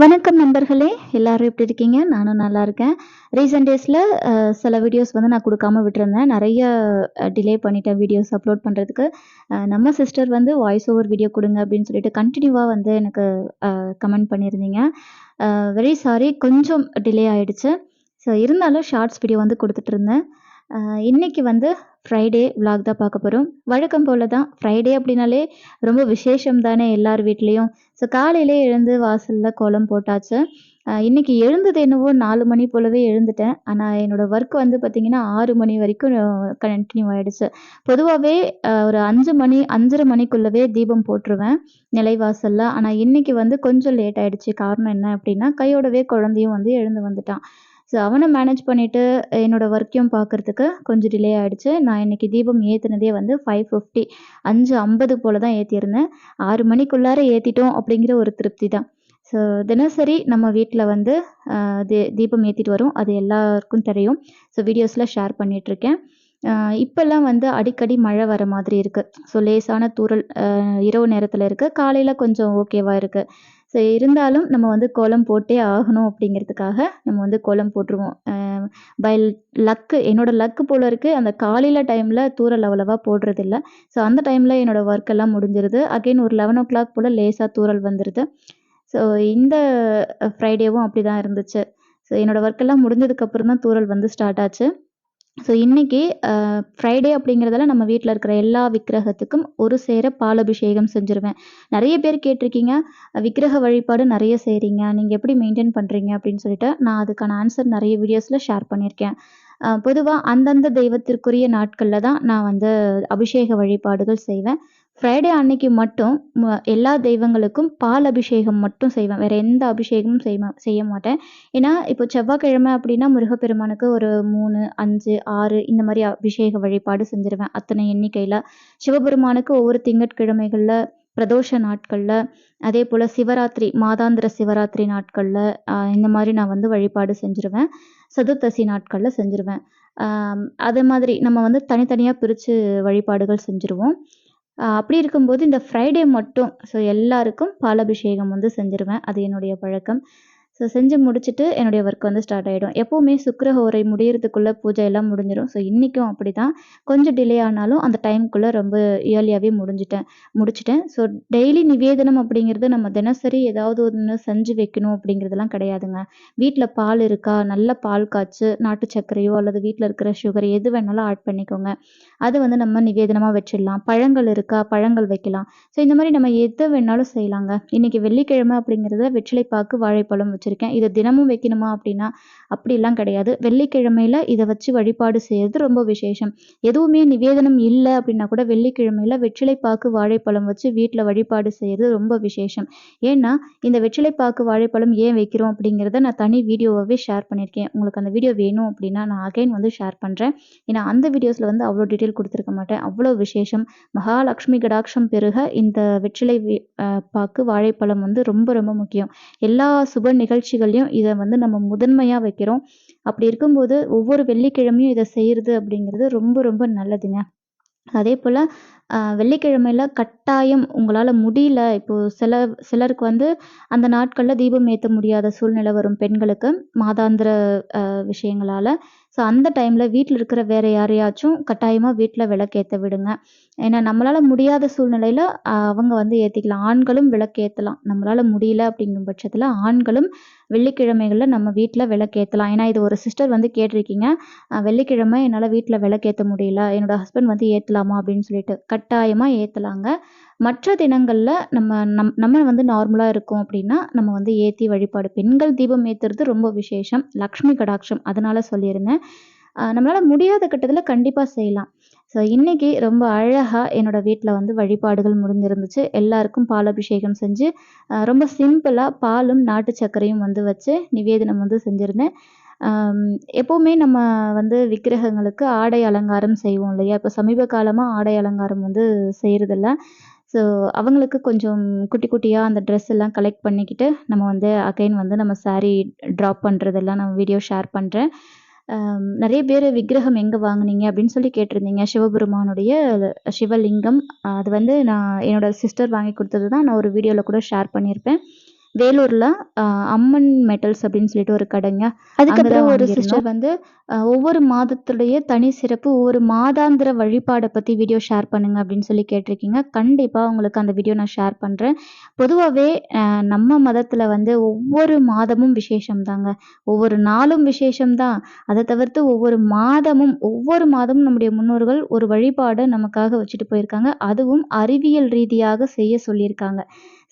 வணக்கம் நண்பர்களே எல்லாரும் எப்படி இருக்கீங்க? நானும் நல்லா இருக்கேன். ரீசெண்ட் டேஸில் சில வீடியோஸ் வந்து நான் கொடுக்காம விட்டுருந்தேன். நிறைய டிலே பண்ணிட்டேன் வீடியோஸ் அப்லோட் பண்ணுறதுக்கு நம்ம சிஸ்டர் வந்து வாய்ஸ் ஓவர் வீடியோ கொடுங்க அப்படின்னு சொல்லிட்டு கண்டினியூவாக வந்து எனக்கு கமெண்ட் பண்ணியிருந்தீங்க. வெரி சாரி கொஞ்சம் டிலே ஆகிடுச்சு ஸோ இருந்தாலும் ஷார்ட்ஸ் வீடியோ வந்து கொடுத்துட்டு இருந்தேன். இன்றைக்கி வந்து ஃப்ரைடே விலாக் தான் பார்க்க போகிறோம் வழக்கம் போல் தான் ஃப்ரைடே அப்படின்னாலே ரொம்ப விசேஷம் தானே எல்லார் வீட்லேயும். ஸோ காலையிலே எழுந்து வாசலில் கோலம் போட்டாச்சு. இன்றைக்கி எழுந்தது என்னவோ நாலு மணி போலவே எழுந்துட்டேன். ஆனால் என்னோடய ஒர்க் வந்து பார்த்திங்கன்னா ஆறு மணி வரைக்கும் கண்டினியூ ஆகிடுச்சு பொதுவாகவே ஒரு அஞ்சு மணி அஞ்சரை மணிக்குள்ளவே தீபம் போட்டுருவேன் நிலைவாசலில். ஆனால் இன்றைக்கி வந்து கொஞ்சம் லேட் ஆகிடுச்சு காரணம் என்ன அப்படின்னா கையோடவே குழந்தையும் வந்து எழுந்து வந்துட்டான். ஸோ அவனை மேனேஜ் பண்ணிவிட்டு என்னோடய ஒர்க்கையும் பார்க்குறதுக்கு கொஞ்சம் டிலே ஆகிடுச்சு நான் இன்றைக்கி தீபம் ஏற்றுனதே வந்து ஃபைவ் ஃபிஃப்டி அஞ்சு ஐம்பது போல் தான் ஏற்றிருந்தேன் ஆறு மணிக்குள்ளார ஏற்றிட்டோம் அப்படிங்கிற ஒரு திருப்தி தான். ஸோ தினசரி நம்ம வீட்டில் வந்து தீ தீபம் ஏற்றிட்டு வரும். அது எல்லாருக்கும் தெரியும். ஸோ வீடியோஸில் ஷேர் பண்ணிகிட்ருக்கேன் இப்போல்லாம் வந்து அடிக்கடி மழை வர மாதிரி இருக்குது ஸோ லேசான தூரல் இரவு நேரத்தில் இருக்குது காலையில் கொஞ்சம் ஓகேவாக இருக்குது ஸோ இருந்தாலும் நம்ம வந்து கோலம் போட்டே ஆகணும் அப்படிங்கிறதுக்காக நம்ம வந்து கோலம் போட்டுருவோம். பை லக்கு என்னோடய லக்கு போல் இருக்குது அந்த காலையில் டைமில் தூரல் அவ்வளவா போடுறதில்ல. ஸோ அந்த டைமில் என்னோடய ஒர்க் எல்லாம் முடிஞ்சிருது. அகெயின் ஒரு லெவன் ஓ கிளாக் போல் லேசாக தூரல் வந்துடுது ஸோ இந்த ஃப்ரைடேவும் அப்படி தான் இருந்துச்சு. ஸோ என்னோடய ஒர்க்கெல்லாம் முடிஞ்சதுக்கப்புறம் தான் தூரல் வந்து ஸ்டார்ட் ஆச்சு. ஸோ இன்றைக்கி ஃப்ரைடே அப்படிங்கிறதால நம்ம வீட்டில் இருக்கிற எல்லா விக்கிரகத்துக்கும் ஒரு சேர பாலபிஷேகம் செஞ்சுருவேன். நிறைய பேர் கேட்டிருக்கீங்க விக்கிரக வழிபாடு நிறைய செய்கிறீங்க நீங்கள் எப்படி மெயின்டைன் பண்ணுறீங்க அப்படின்னு சொல்லிட்டு நான் அதுக்கான ஆன்சர் நிறைய வீடியோஸில் ஷேர் பண்ணியிருக்கேன். பொதுவாக அந்தந்த தெய்வத்திற்குரிய நாட்களில் தான் நான் வந்து அபிஷேக வழிபாடுகள் செய்வேன். ஃப்ரைடே அன்னைக்கு மட்டும் எல்லா தெய்வங்களுக்கும் பால் அபிஷேகம் மட்டும் செய்வேன். வேறு எந்த அபிஷேகமும் செய்ய செய்ய மாட்டேன். ஏன்னா இப்போ செவ்வாய்க்கிழமை அப்படின்னா முருகப்பெருமானுக்கு ஒரு மூணு அஞ்சு ஆறு இந்த மாதிரி அபிஷேக வழிபாடு செஞ்சுருவேன். அத்தனை எண்ணிக்கையில். சிவபெருமானுக்கு ஒவ்வொரு திங்கட்கிழமைகளில் பிரதோஷ நாட்களில் அதே போல் சிவராத்திரி மாதாந்திர சிவராத்திரி நாட்களில் இந்த மாதிரி நான் வந்து வழிபாடு செஞ்சுருவேன். சதுர்த்தசி நாட்களில் செஞ்சுருவேன். அதே மாதிரி நம்ம வந்து தனித்தனியாக பிரித்து வழிபாடுகள் செஞ்சுருவோம். அப்படி இருக்கும்போது இந்த ஃப்ரைடே மட்டும் ஸோ எல்லாருக்கும் பாலாபிஷேகம் வந்து செஞ்சுருவேன். அது என்னுடைய பழக்கம். ஸோ செஞ்சு முடிச்சுட்டு என்னுடைய ஒர்க் வந்து ஸ்டார்ட் ஆகிடும் எப்போவுமே சுக்கரஹோரை முடியறதுக்குள்ளே பூஜை எல்லாம் முடிஞ்சிடும் ஸோ இன்றைக்கும் அப்படி தான் கொஞ்சம் டிலே ஆனாலும் அந்த டைமுக்குள்ளே ரொம்ப இயர்லியாகவே முடிஞ்சிட்டேன். முடிச்சிட்டேன். ஸோ டெய்லி நிவேதனம் அப்படிங்கிறது நம்ம தினசரி ஏதாவது ஒன்று செஞ்சு வைக்கணும் அப்படிங்கிறதுலாம் கிடையாதுங்க. வீட்டில் பால் இருக்கா? நல்ல பால் காய்ச்சி நாட்டு சர்க்கரையோ அல்லது வீட்டில் இருக்கிற சுகர் எது வேணாலும் ஆட் பண்ணிக்கோங்க. அது வந்து நம்ம நிவேதனமாக வச்சிடலாம். பழங்கள் இருக்கா? பழங்கள் வைக்கலாம். ஸோ இந்த மாதிரி நம்ம எது வேணாலும் செய்யலாங்க. இன்றைக்கி வெள்ளிக்கிழமை அப்படிங்கிறத வெற்றிலை பாக்கு வாழைப்பழம் வச்சு வச்சுருக்கேன். இதை தினமும் வைக்கணுமா அப்படின்னா அப்படிலாம் கிடையாது. வெள்ளிக்கிழமையில் இதை வச்சு வழிபாடு செய்கிறது ரொம்ப விசேஷம். எதுவுமே நிவேதனம் இல்லை அப்படின்னா கூட வெள்ளிக்கிழமையில் வெற்றிலைப்பாக்கு வாழைப்பழம் வச்சு வீட்டில் வழிபாடு செய்கிறது ரொம்ப விசேஷம். ஏன்னா இந்த வெற்றிலைப்பாக்கு வாழைப்பழம் ஏன் வைக்கிறோம் அப்படிங்கிறத நான் தனி வீடியோவாகவே ஷேர் பண்ணியிருக்கேன். உங்களுக்கு அந்த வீடியோ வேணும் அப்படின்னா நான் அகைன் வந்து ஷேர் பண்ணுறேன் ஏன்னா அந்த வீடியோஸில் வந்து அவ்வளோ டீட்டெயில் கொடுத்துருக்க மாட்டேன். அவ்வளோ விசேஷம். மகாலட்சுமி கடாட்சம் பெருக இந்த வெற்றிலை பாக்கு வாழைப்பழம் வந்து ரொம்ப ரொம்ப முக்கியம். எல்லா சுப நிகழ்ச்சி நிகழ்ச்சிகள்லையும் இதை வந்து நம்ம முதன்மையாக வைக்கிறோம். அப்படி இருக்கும்போது ஒவ்வொரு வெள்ளிக்கிழமையும் இதை செய்கிறது அப்படிங்கிறது ரொம்ப ரொம்ப நல்லதுங்க. அதே போல் வெள்ளிக்கிழமையில் கட்டாயம் உங்களால் முடியல. இப்போது சில சிலருக்கு வந்து அந்த நாட்களில் தீபம் ஏற்ற முடியாத சூழ்நிலை வரும் பெண்களுக்கு மாதாந்திர விஷயங்களால். ஸோ அந்த டைமில் வீட்டில் இருக்கிற வேறு யாரையாச்சும் கட்டாயமாக வீட்டில் விளக்கேற்ற விடுங்க. ஏன்னா நம்மளால் முடியாத சூழ்நிலையில் அவங்க வந்து ஏற்றிக்கலாம் ஆண்களும் விளக்கேற்றலாம் நம்மளால் முடியல அப்படிங்கும் பட்சத்தில் ஆண்களும் வெள்ளிக்கிழமைகளில் நம்ம வீட்டில் விளக்கேற்றலாம் ஏன்னா இது ஒரு சிஸ்டர் வந்து கேட்டிருக்கீங்க. வெள்ளிக்கிழமை என்னால் வீட்டில் விளக்கேற்ற முடியல. என்னோடய ஹஸ்பண்ட் வந்து ஏற்றலாமா அப்படின்னு சொல்லிட்டு. கட்டாயமாக ஏற்றலாங்க மற்ற தினங்களில் நம்ம நம் நம்ம வந்து நார்மலாக இருக்கோம் அப்படின்னா நம்ம வந்து ஏற்றி வழிபாடு. பெண்கள் தீபம் ஏற்றுறது ரொம்ப விசேஷம். லக்ஷ்மி கடாட்சம். அதனால் சொல்லியிருந்தேன் நம்மளால் முடியாத கட்டத்தில் கண்டிப்பாக செய்யலாம். ஸோ இன்றைக்கி ரொம்ப அழகாக என்னோடய வீட்டில் வந்து வழிபாடுகள் முடிஞ்சிருந்துச்சு. எல்லாருக்கும் பால் அபிஷேகம் செஞ்சு ரொம்ப சிம்பிளாக பாலும் நாட்டு சர்க்கரையும் வந்து வச்சு நிவேதனம் வந்து செஞ்சுருந்தேன். எப்போவுமே நம்ம வந்து விக்கிரகங்களுக்கு ஆடை அலங்காரம் செய்வோம் இல்லையா? இப்போ சமீப காலமாக ஆடை அலங்காரம் வந்து செய்கிறதில்ல ஸோ அவங்களுக்கு கொஞ்சம் குட்டி குட்டியாக அந்த ட்ரெஸ் எல்லாம் கலெக்ட் பண்ணிக்கிட்டு நம்ம வந்து அகைன் வந்து நம்ம சாரீ ட்ராப் பண்ணுறதெல்லாம் நான் வீடியோ ஷேர் பண்ணுறேன் நிறைய பேர் விக்கிரகம் எங்கே வாங்கினீங்க அப்படின்னு சொல்லி கேட்டிருந்தீங்க. சிவபெருமானுடைய சிவலிங்கம். அது வந்து நான் என்னோடய சிஸ்டர் வாங்கி கொடுத்தது தான் நான் ஒரு வீடியோவில் கூட ஷேர் பண்ணியிருப்பேன். வேலூர்ல அம்மன் மெட்டல்ஸ் அப்படின்னு சொல்லிட்டு ஒரு கடைங்க. அதுக்கப்புறம் ஒரு. சிஸ்டர் வந்து ஒவ்வொரு மாதத்துடைய தனி சிறப்பு, ஒவ்வொரு மாதாந்திர வழிபாட பத்தி வீடியோ ஷேர் பண்ணுங்க அப்படின்னு சொல்லி கேட்டிருக்கீங்க. கண்டிப்பா உங்களுக்கு அந்த வீடியோ நான் ஷேர் பண்றேன். பொதுவாவே அ நம்ம மதத்துல வந்து ஒவ்வொரு மாதமும் விசேஷம் தாங்க. ஒவ்வொரு நாளும் விசேஷம் தான். அத தவிர்த்து ஒவ்வொரு மாதமும் ஒவ்வொரு மாதமும் நம்முடைய முன்னோர்கள் ஒரு வழிபாட நமக்காக வச்சுட்டு போயிருக்காங்க. அதுவும் அறிவியல் ரீதியாக செய்ய சொல்லியிருக்காங்க.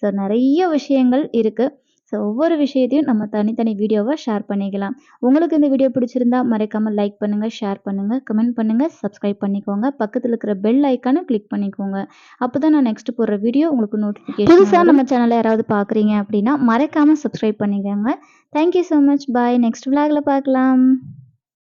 ஸோ நெறைய விஷயங்கள் இருக்கு. ஸோ ஒவ்வொரு விஷயத்தையும் நம்ம தனித்தனி வீடியோவா ஷேர் பண்ணிக்கலாம். உங்களுக்கு இந்த வீடியோ பிடிச்சிருந்தா மறக்காம லைக் பண்ணுங்க, ஷேர் பண்ணுங்க, கமெண்ட் பண்ணுங்க, சப்ஸ்கிரைப் பண்ணிக்கோங்க. பக்கத்துல இருக்கிற பெல் ஐகான கிளிக் பண்ணிக்கோங்க. அப்பதான் நான் நெக்ஸ்ட் போடுற வீடியோ உங்களுக்கு நோட்டிஃபிகேஷன் புதுசா வரும். நம்ம சேனல யாராவது பார்க்குறீங்க அப்படின்னா, மறக்காம சப்ஸ்கிரைப் பண்ணிக்கோங்க. Thank you so much. Bye. Next விளாக்ல பார்க்கலாம்.